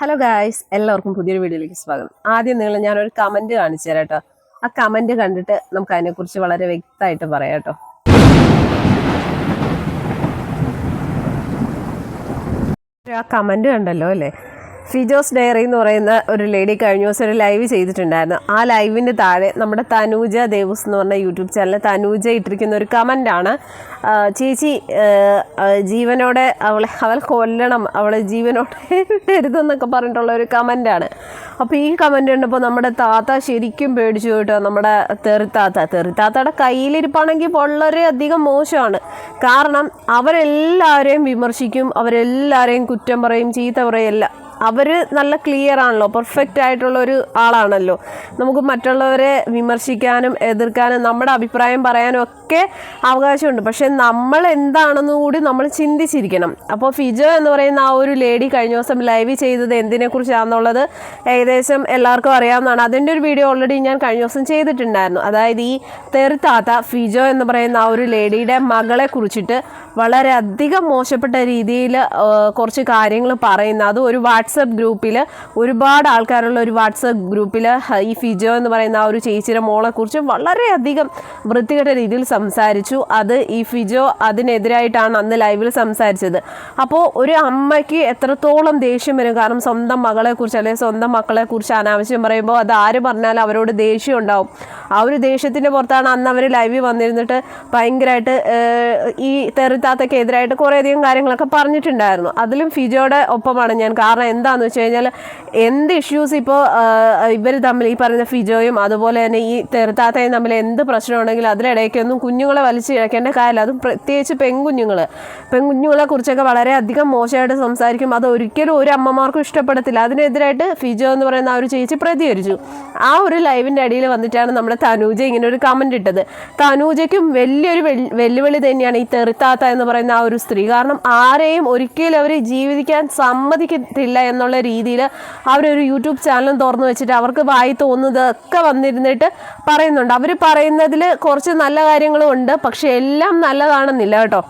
Hello guys എല്ലാവർക്കും പുതിയൊരു വീഡിയോയിലേക്ക് സ്വാഗതം. ആദ്യം നിങ്ങൾ ഞാനൊരു കമന്റ് കാണിച്ചു തരാം കേട്ടോ. ആ കമന്റ് കണ്ടിട്ട് നമുക്ക് അതിനെക്കുറിച്ച് വളരെ വ്യക്തമായിട്ട് പറയാം കേട്ടോ. ആ കമന്റ് കണ്ടല്ലോ അല്ലേ? ഫിജോസ് ഡയറി എന്ന് പറയുന്ന ഒരു ലേഡി കഴിഞ്ഞ ദിവസം ഒരു ലൈവ് ചെയ്തിട്ടുണ്ടായിരുന്നു. ആ ലൈവിന്റെ താഴെ നമ്മുടെ തനൂജ ദേവസ് എന്ന് പറഞ്ഞ യൂട്യൂബ് ചാനലിൽ തനൂജ ഇട്ടിരിക്കുന്ന ഒരു കമന്റാണ് ചേച്ചി ജീവനോടെ അവളെ അവൾ കൊല്ലണം അവളെ ജീവനോടെ വരുതെന്നൊക്കെ പറഞ്ഞിട്ടുള്ള ഒരു കമന്റാണ് അപ്പോൾ ഈ കമന്റ് കണ്ടപ്പോൾ നമ്മുടെ താത്ത ശരിക്കും പേടിച്ചു കേട്ടോ. നമ്മുടെ തെറിത്താത്ത തെറിത്താത്തയുടെ കയ്യിലിരിപ്പാണെങ്കിൽ വളരെ അധികം മോശമാണ്. കാരണം അവരെല്ലാവരെയും വിമർശിക്കും അവരെല്ലാവരെയും കുറ്റം പറയും ചീത്ത പറയും എല്ലാം അവർ നല്ല ക്ലിയർ ആണല്ലോ പെർഫെക്റ്റ് ആയിട്ടുള്ള ഒരു ആളാണല്ലോ. നമുക്ക് മറ്റുള്ളവരെ വിമർശിക്കാനും എതിർക്കാനും നമ്മുടെ അഭിപ്രായം പറയാനും ഒക്കെ അവകാശമുണ്ട്. പക്ഷെ നമ്മൾ എന്താണെന്ന് കൂടി നമ്മൾ ചിന്തിച്ചിരിക്കണം. അപ്പോൾ ഫിജോ എന്ന് പറയുന്ന ആ ഒരു ലേഡി കഴിഞ്ഞ ദിവസം ലൈവ് ചെയ്തത് എന്തിനെക്കുറിച്ചാണെന്നുള്ളത് ഏകദേശം എല്ലാവർക്കും അറിയാവുന്നതാണ്. അതിന്റെ ഒരു വീഡിയോ ഓൾറെഡി ഞാൻ കഴിഞ്ഞ ദിവസം ചെയ്തിട്ടുണ്ടായിരുന്നു. അതായത് ഈ തെറുത്താത്ത ഫിജോ എന്ന് പറയുന്ന ആ ഒരു ലേഡിയുടെ മകളെ കുറിച്ചിട്ട് വളരെയധികം മോശപ്പെട്ട രീതിയിൽ കുറച്ച് കാര്യങ്ങൾ പറയുന്ന അത് ഒരു വാട്സപ്പ് ഗ്രൂപ്പിൽ ഒരുപാട് ആൾക്കാരുള്ള ഒരു വാട്സപ്പ് ഗ്രൂപ്പിൽ ഈ ഫിജോ എന്ന് പറയുന്ന ആ ഒരു ചേച്ചിയുടെ മോളെക്കുറിച്ച് വളരെയധികം വൃത്തികെട്ട രീതിയിൽ സംസാരിച്ചു. അത് ഈ ഫിജോ അതിനെതിരായിട്ടാണ് അന്ന് ലൈവിൽ സംസാരിച്ചത്. അപ്പോൾ ഒരു അമ്മയ്ക്ക് എത്രത്തോളം ദേഷ്യം വരും? കാരണം സ്വന്തം മകളെക്കുറിച്ച് അല്ലെങ്കിൽ സ്വന്തം മക്കളെക്കുറിച്ച് അനാവശ്യം പറയുമ്പോൾ അത് ആര് പറഞ്ഞാലും അവരോട് ദേഷ്യം ഉണ്ടാവും. ആ ഒരു ദേഷ്യത്തിന്റെ പുറത്താണ് അന്ന് അവർ ലൈവിൽ വന്നിരുന്നിട്ട് ഭയങ്കരമായിട്ട് ഈ തെറിത്താത്തയ്ക്ക് എതിരായിട്ട് കുറേയധികം കാര്യങ്ങളൊക്കെ പറഞ്ഞിട്ടുണ്ടായിരുന്നു. അതിലും ഫിജോയുടെ ഒപ്പമാണ് ഞാൻ. കാരണം എന്താണെന്ന് വെച്ച് കഴിഞ്ഞാൽ എന്ത് ഇഷ്യൂസ് ഇപ്പോൾ ഇവർ തമ്മിൽ ഈ പറഞ്ഞ ഫിജോയും അതുപോലെ തന്നെ ഈ തെറുത്താത്തയും തമ്മിൽ എന്ത് പ്രശ്നമുണ്ടെങ്കിലും അതിലിടയ്ക്കൊന്നും കുഞ്ഞുങ്ങളെ വലിച്ചു കിഴക്കേണ്ട കാര്യമില്ല. അതും പ്രത്യേകിച്ച് പെൺകുഞ്ഞുങ്ങൾ പെൺകുഞ്ഞുങ്ങളെ കുറിച്ചൊക്കെ വളരെയധികം മോശമായിട്ട് സംസാരിക്കും. അത് ഒരിക്കലും ഒരു അമ്മമാർക്കും ഇഷ്ടപ്പെടത്തില്ല. അതിനെതിരായിട്ട് ഫിജോ എന്ന് പറയുന്ന ആ ഒരു ചേച്ചി പ്രതികരിച്ചു. ആ ഒരു ലൈവിന്റെ അടിയിൽ വന്നിട്ടാണ് നമ്മുടെ തനൂജ ഇങ്ങനെ ഒരു കമന്റ് ഇട്ടത്. തനൂജയ്ക്കും വലിയൊരു വെല്ലുവിളി തന്നെയാണ് ഈ തെറിത്താത്ത എന്ന് പറയുന്ന ആ ഒരു സ്ത്രീ. കാരണം ആരെയും ഒരിക്കലും അവർ ജീവിക്കാൻ സമ്മതിക്കത്തില്ല എന്നുള്ള രീതിയിൽ അവരൊരു യൂട്യൂബ് ചാനലും തുറന്നു വെച്ചിട്ട് അവർക്ക് വായി തോന്നുന്നതൊക്കെ വന്നിരുന്നിട്ട് പറയുന്നുണ്ട്. അവർ പറയുന്നതിൽ കുറച്ച് നല്ല കാര്യങ്ങളും ഉണ്ട് പക്ഷെ എല്ലാം നല്ലതാണെന്നില്ല കേട്ടോ.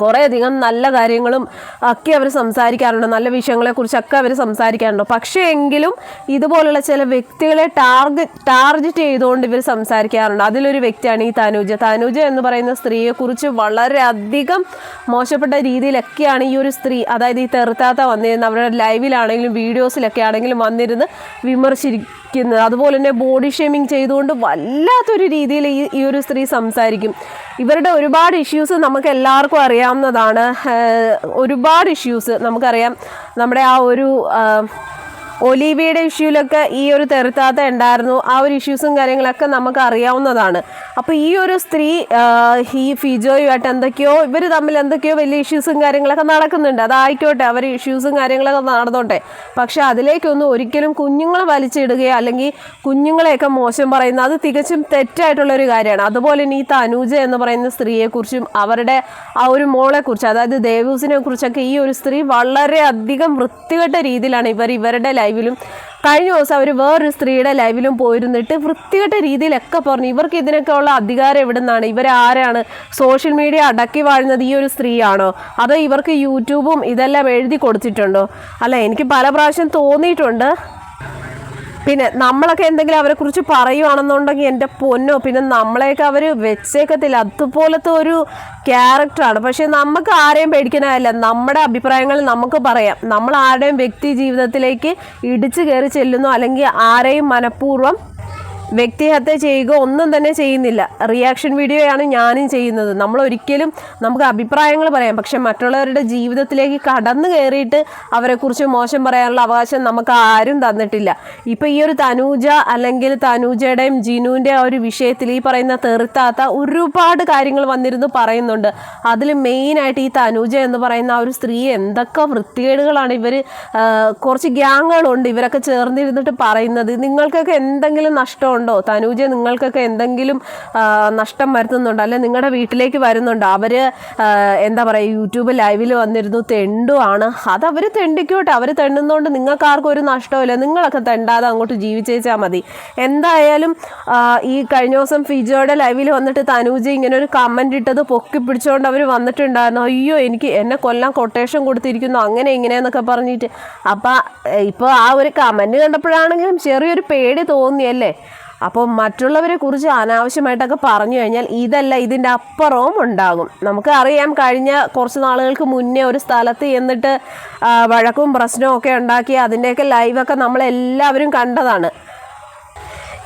കുറേയധികം നല്ല കാര്യങ്ങളും ഒക്കെ അവർ സംസാരിക്കാറുണ്ട്. നല്ല വിഷയങ്ങളെക്കുറിച്ചൊക്കെ അവർ സംസാരിക്കാറുണ്ട്. പക്ഷേ എങ്കിലും ഇതുപോലുള്ള ചില വ്യക്തികളെ ടാർഗറ്റ് ടാർഗറ്റ് ചെയ്തുകൊണ്ട് ഇവർ സംസാരിക്കാറുണ്ട്. അതിലൊരു വ്യക്തിയാണ് ഈ തനൂജ. തനൂജ എന്ന് പറയുന്ന സ്ത്രീയെക്കുറിച്ച് വളരെയധികം മോശപ്പെട്ട രീതിയിലൊക്കെയാണ് ഈ ഒരു സ്ത്രീ അതായത് ഈ തെറുത്താത്ത വന്നിരുന്ന അവരുടെ ലൈവിലാണെങ്കിലും വീഡിയോസിലൊക്കെ ആണെങ്കിലും വന്നിരുന്ന് വിമർശിക്കുന്നത് അതുപോലെ തന്നെ ബോഡി ഷേമിങ് ചെയ്തുകൊണ്ട് വല്ലാത്തൊരു രീതിയിൽ ഈ ഈ ഒരു സ്ത്രീ സംസാരിക്കും. ഇവരുടെ ഒരുപാട് ഇഷ്യൂസ് നമുക്ക് എല്ലാവർക്കും അറിയാവുന്നതാണ്. ഒരുപാട് ഇഷ്യൂസ് നമുക്കറിയാം. നമ്മുടെ ആ ഒരു ഒലീവിയുടെ ഇഷ്യൂലൊക്കെ ഈ ഒരു തെറുത്താത്ത ഉണ്ടായിരുന്നു. ആ ഒരു ഇഷ്യൂസും കാര്യങ്ങളൊക്കെ നമുക്ക് അറിയാവുന്നതാണ്. അപ്പോൾ ഈ ഒരു സ്ത്രീ ഈ ഫിജോയുമായിട്ട് എന്തൊക്കെയോ ഇവർ തമ്മിൽ എന്തൊക്കെയോ വലിയ ഇഷ്യൂസും കാര്യങ്ങളൊക്കെ നടക്കുന്നുണ്ട്. അതായിക്കോട്ടെ അവർ ഇഷ്യൂസും കാര്യങ്ങളൊക്കെ നടന്നോട്ടെ. പക്ഷെ അതിലേക്കൊന്നും ഒരിക്കലും കുഞ്ഞുങ്ങളെ വലിച്ചിടുകയോ അല്ലെങ്കിൽ കുഞ്ഞുങ്ങളെയൊക്കെ മോശം പറയുന്ന അത് തികച്ചും തെറ്റായിട്ടുള്ള ഒരു കാര്യമാണ്. അതുപോലെ തന്നെ ഈ തനൂജ എന്ന് പറയുന്ന സ്ത്രീയെക്കുറിച്ചും അവരുടെ ആ ഒരു മോളെക്കുറിച്ച് അതായത് ദേവൂസിനെ കുറിച്ചൊക്കെ ഈ ഒരു സ്ത്രീ വളരെയധികം വൃത്തികെട്ട രീതിയിലാണ് ഇവർ ഇവരുടെ ലൈവിലും കഴിഞ്ഞ ദിവസം അവർ വേറൊരു സ്ത്രീയുടെ ലൈവിലും പോയിരുന്നിട്ട് വൃത്തികെട്ട രീതിയിലൊക്കെ പറഞ്ഞു. ഇവർക്ക് ഇതിനൊക്കെ ഉള്ള അധികാരം എവിടെ നിന്നാണ് ഇവരാരാണ് സോഷ്യൽ മീഡിയ അടക്കി വാഴുന്നത് ഈ ഒരു സ്ത്രീയാണോ? അതോ ഇവർക്ക് യൂട്യൂബും ഇതെല്ലാം എഴുതി കൊടുത്തിട്ടുണ്ടോ? അല്ല എനിക്ക് പല പ്രാവശ്യം തോന്നിയിട്ടുണ്ട്. പിന്നെ നമ്മളൊക്കെ എന്തെങ്കിലും അവരെ കുറിച്ച് പറയുവാണെന്നുണ്ടെങ്കിൽ എന്റെ പൊന്നോ പിന്നെ നമ്മളെയൊക്കെ അവർ വെച്ചേക്കത്തില്ല. അതുപോലത്തെ ഒരു ക്യാരക്ടറാണ്. പക്ഷേ നമുക്ക് ആരെയും പേടിക്കാനല്ല നമ്മുടെ അഭിപ്രായങ്ങൾ നമുക്ക് പറയാം. നമ്മൾ ആരുടെയും വ്യക്തി ജീവിതത്തിലേക്ക് ഇടിച്ചു കയറി ചെല്ലുന്നു അല്ലെങ്കിൽ ആരെയും മനഃപൂർവം വ്യക്തിഹത്യ ചെയ്യുക ഒന്നും തന്നെ ചെയ്യുന്നില്ല. റിയാക്ഷൻ വീഡിയോയാണ് ഞാനും ചെയ്യുന്നത്. നമ്മൾ ഒരിക്കലും നമുക്ക് അഭിപ്രായങ്ങൾ പറയാം. പക്ഷെ മറ്റുള്ളവരുടെ ജീവിതത്തിലേക്ക് കടന്നു കയറിയിട്ട് അവരെക്കുറിച്ച് മോശം പറയാനുള്ള അവകാശം നമുക്ക് ആരും തന്നിട്ടില്ല. ഇപ്പം ഈ ഒരു തനൂജ അല്ലെങ്കിൽ തനൂജയുടെയും ജിനുവിന്റെ ആ ഒരു വിഷയത്തിൽ ഈ പറയുന്ന തെറുത്താത്ത ഒരുപാട് കാര്യങ്ങൾ വന്നിരുന്നു പറയുന്നുണ്ട്. അതിൽ മെയിനായിട്ട് ഈ തനൂജ എന്ന് പറയുന്ന ആ ഒരു സ്ത്രീ എന്തൊക്കെ വൃത്തികേടുകളാണ് ഇവർ കുറച്ച് ഗ്യാങ്ങുകളുണ്ട് ഇവരൊക്കെ ചേർന്നിരുന്നിട്ട് പറയുന്നത്. നിങ്ങൾക്കൊക്കെ എന്തെങ്കിലും നഷ്ടമുണ്ടോ ഉണ്ടോ തനൂജ നിങ്ങൾക്കൊക്കെ എന്തെങ്കിലും നഷ്ടം വരുത്തുന്നുണ്ടോ? അല്ലെ നിങ്ങളുടെ വീട്ടിലേക്ക് വരുന്നുണ്ടോ? അവർ എന്താ പറയുക യൂട്യൂബ് ലൈവിൽ വന്നിരുന്നു തെണ്ടുവാണ് അത് അവർ തെണ്ടിക്കോട്ടെ. അവർ തെണ്ടുന്നതുകൊണ്ട് നിങ്ങൾക്ക് ആർക്കും ഒരു നഷ്ടമില്ല നിങ്ങളൊക്കെ തെണ്ടാതെ അങ്ങോട്ട് ജീവിച്ചേച്ചാൽ മതി. എന്തായാലും ഈ കഴിഞ്ഞ ദിവസം ഫിജോയുടെ ലൈവിൽ വന്നിട്ട് തനൂജ ഇങ്ങനെ ഒരു കമന്റ് ഇട്ടത് പൊക്കി പിടിച്ചുകൊണ്ട് അവർ വന്നിട്ടുണ്ടായിരുന്നു. അയ്യോ എനിക്ക് എന്നെ കൊല്ലാൻ കൊട്ടേഷൻ കൊടുത്തിരിക്കുന്നു. അങ്ങനെ ഇങ്ങനെയെന്നൊക്കെ പറഞ്ഞിട്ട്. അപ്പം ഇപ്പോൾ ആ ഒരു കമന്റ് കണ്ടപ്പോഴാണെങ്കിലും ചെറിയൊരു പേടി തോന്നിയല്ലേ? അപ്പോൾ മറ്റുള്ളവരെ കുറിച്ച് അനാവശ്യമായിട്ടൊക്കെ പറഞ്ഞു കഴിഞ്ഞാൽ ഇതല്ല ഇതിന്റെ അപ്പുറവും ഉണ്ടാകും. നമുക്ക് അറിയാം കഴിഞ്ഞ കുറച്ച് നാളുകൾക്ക് മുന്നേ ഒരു സ്ഥലത്ത് എന്നിട്ട് വഴക്കും പ്രശ്നവും ഒക്കെ ഉണ്ടാക്കി അതിന്റെയൊക്കെ ലൈവൊക്കെ നമ്മളെല്ലാവരും കണ്ടതാണ്.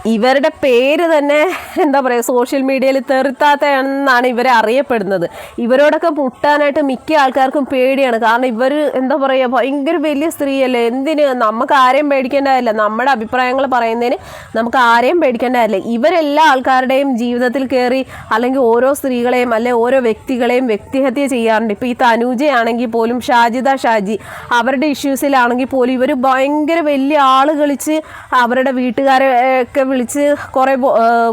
ഇവരുടെ പേര് തന്നെ എന്താ പറയുക സോഷ്യൽ മീഡിയയിൽ തെറിത്താത്ത എന്നാണ് ഇവരെ അറിയപ്പെടുന്നത്. ഇവരോടൊക്കെ മുട്ടാനായിട്ട് മിക്ക ആൾക്കാർക്കും പേടിയാണ്. കാരണം ഇവർ എന്താ പറയുക ഭയങ്കര വലിയ സ്ത്രീയല്ലേ? എന്തിന്? നമുക്ക് ആരെയും പേടിക്കേണ്ടതല്ല. നമ്മുടെ അഭിപ്രായങ്ങൾ പറയുന്നതിന് നമുക്ക് ആരെയും പേടിക്കേണ്ടതല്ല. ഇവരെല്ലാ ആൾക്കാരുടെയും ജീവിതത്തിൽ കയറി അല്ലെങ്കിൽ ഓരോ സ്ത്രീകളെയും അല്ലെ ഓരോ വ്യക്തികളെയും വ്യക്തിഹത്യ ചെയ്യാറുണ്ട്. ഇപ്പോൾ ഈ തനൂജയാണെങ്കിൽ പോലും ഷാജിദ ഷാജി അവരുടെ ഇഷ്യൂസിലാണെങ്കിൽ പോലും ഇവർ ഭയങ്കര വലിയ ആൾ കളിച്ച് അവരുടെ വീട്ടുകാരെ ഒക്കെ വിളിച്ച് കുറേ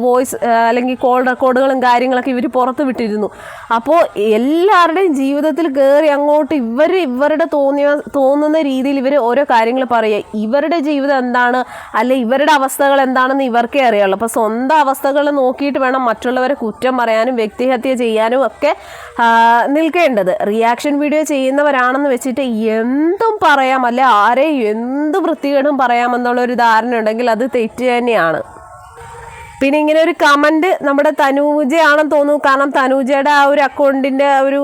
വോയിസ് അല്ലെങ്കിൽ കോൾ റെക്കോർഡുകളും കാര്യങ്ങളൊക്കെ ഇവർ പുറത്ത് വിട്ടിരുന്നു. അപ്പോൾ എല്ലാവരുടെയും ജീവിതത്തിൽ കയറി അങ്ങോട്ട് ഇവർ ഇവരുടെ തോന്നിയ തോന്നുന്ന രീതിയിൽ ഇവർ ഓരോ കാര്യങ്ങൾ പറയുക. ഇവരുടെ ജീവിതം എന്താണ്? അല്ലെ ഇവരുടെ അവസ്ഥകൾ എന്താണെന്ന് ഇവർക്കേ അറിയുള്ളൂ അപ്പോൾ സ്വന്തം അവസ്ഥകൾ നോക്കിയിട്ട് വേണം മറ്റുള്ളവരെ കുറ്റം പറയാനും വ്യക്തിഹത്യ ചെയ്യാനും ഒക്കെ നിൽക്കേണ്ടത്. റിയാക്ഷൻ വീഡിയോ ചെയ്യുന്നവരാണെന്ന് വെച്ചിട്ട് എന്തും പറയാം. അല്ലെ ആരെയും എന്ത് വൃത്തികേടും പറയാമെന്നുള്ള ഒരു ധാരണ ഉണ്ടെങ്കിൽ അത് തെറ്റ് തന്നെയാണ്. പിന്നെ ഇങ്ങനെ ഒരു കമന്റ് നമ്മുടെ തനൂജയാണെന്ന് തോന്നുന്നു. കാരണം തനൂജയുടെ ആ ഒരു അക്കൗണ്ടിന്റെ ഒരു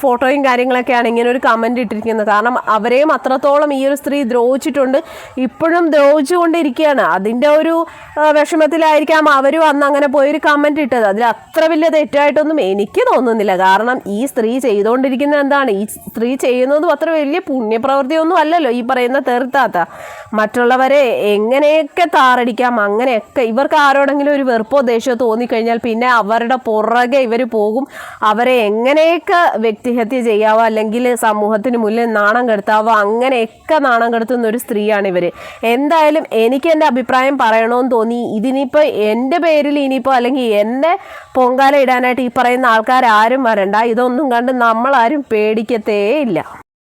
ഫോട്ടോയും കാര്യങ്ങളൊക്കെയാണ് ഇങ്ങനെ ഒരു കമന്റ് ഇട്ടിരിക്കുന്നത്. കാരണം അവരെയും അത്രത്തോളം ഈ ഒരു സ്ത്രീ ദ്രോഹിച്ചിട്ടുണ്ട്. ഇപ്പോഴും ദ്രോഹിച്ചുകൊണ്ടിരിക്കുകയാണ്. അതിന്റെ ഒരു വിഷമത്തിലായിരിക്കാം അവരും അന്ന് അങ്ങനെ പോയൊരു കമന്റ് ഇട്ടത്. അതിൽ അത്ര വലിയ തെറ്റായിട്ടൊന്നും എനിക്ക് തോന്നുന്നില്ല. കാരണം ഈ സ്ത്രീ ചെയ്തുകൊണ്ടിരിക്കുന്നത് എന്താണ്? ഈ സ്ത്രീ ചെയ്യുന്നതും അത്ര വലിയ പുണ്യപ്രവൃത്തിയൊന്നും അല്ലല്ലോ ഈ പറയുന്ന തെറുത്താത്ത. മറ്റുള്ളവരെ എങ്ങനെയൊക്കെ താറടിക്കാം അങ്ങനെയൊക്കെ ഇവർക്ക് ആരോടെങ്കിലും ഒരു വെറുപ്പോ ദേഷ്യമോ തോന്നിക്കഴിഞ്ഞാൽ പിന്നെ അവരുടെ പുറകെ ഇവർ പോകും. അവരെ എങ്ങനെയൊക്കെ വ്യക്തിഹത്യ ചെയ്യാവോ അല്ലെങ്കിൽ സമൂഹത്തിന് മുന്നിൽ നാണം കെടുത്താവോ അങ്ങനെയൊക്കെ നാണം കെടുത്തുന്ന ഒരു സ്ത്രീയാണ് ഇവർ എന്തായാലും എനിക്ക് എന്റെ അഭിപ്രായം പറയണമെന്ന് തോന്നി. ഇതിനിപ്പോൾ എന്റെ പേരിൽ ഇനിയിപ്പോൾ അല്ലെങ്കിൽ എന്നെ പൊങ്കാല ഇടാനായിട്ട് ഈ പറയുന്ന ആൾക്കാർ ആരും വരണ്ട. ഇതൊന്നും കണ്ട് നമ്മളാരും പേടിക്കത്തേ ഇല്ല